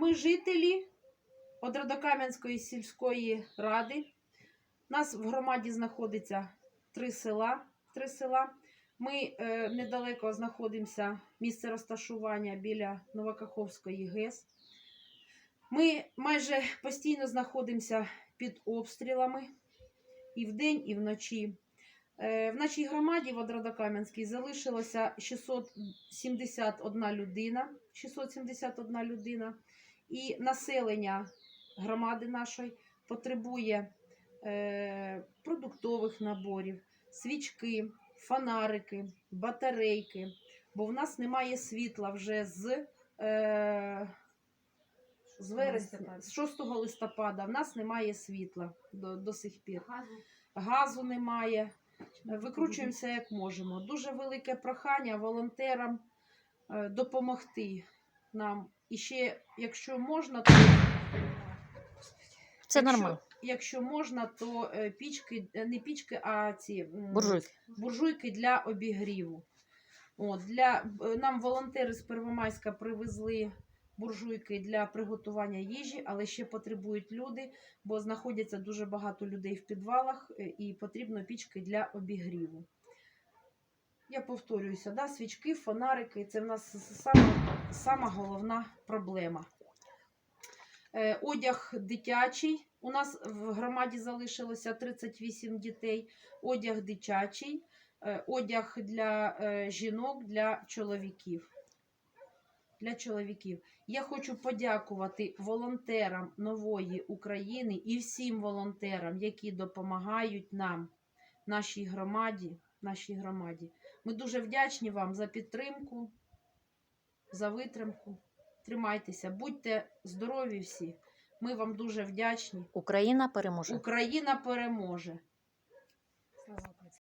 Ми жителі Одродокам'янської сільської ради. У нас в громаді знаходиться три села. Три села. Ми е, недалеко знаходимося місце розташування біля Новокаховської ГЕС. Ми майже постійно знаходимося під обстрілами і вдень, і вночі. Е, В нашій громаді в Одродокам'янській залишилося 671 людина. 671 людина. І населення громади нашої потребує е, продуктових наборів, свічки, фонарики, батарейки, бо в нас немає світла вже з, е, з вересня, з 6 листопада. В нас немає світла до, до сих пір. Газу немає. Викручуємося як можемо. Дуже велике прохання волонтерам е, допомогти нам. І ще, якщо можна, то Це якщо, нормально. Якщо можна, то е, пічки, е, не пічки, а ці Буржуйки. буржуйки для обігріву. От, для, е, нам волонтери з Первомайська привезли буржуйки для приготування їжі, але ще потребують люди, бо знаходяться дуже багато людей в підвалах е, і потрібно пічки для обігріву. Я повторююся, да, свічки, фонарики це в нас сама, сама головна проблема. Е, одяг дитячий. У нас в громаді залишилося 38 дітей. Одяг дитячий, е, одяг для жінок, для чоловіків. Для чоловіків. Я хочу подякувати волонтерам нової України і всім волонтерам, які допомагають нам, нашій громаді. Нашій громаді. Ми дуже вдячні вам за підтримку, за витримку. Тримайтеся, будьте здорові всі. Ми вам дуже вдячні. Україна переможе. Україна переможе.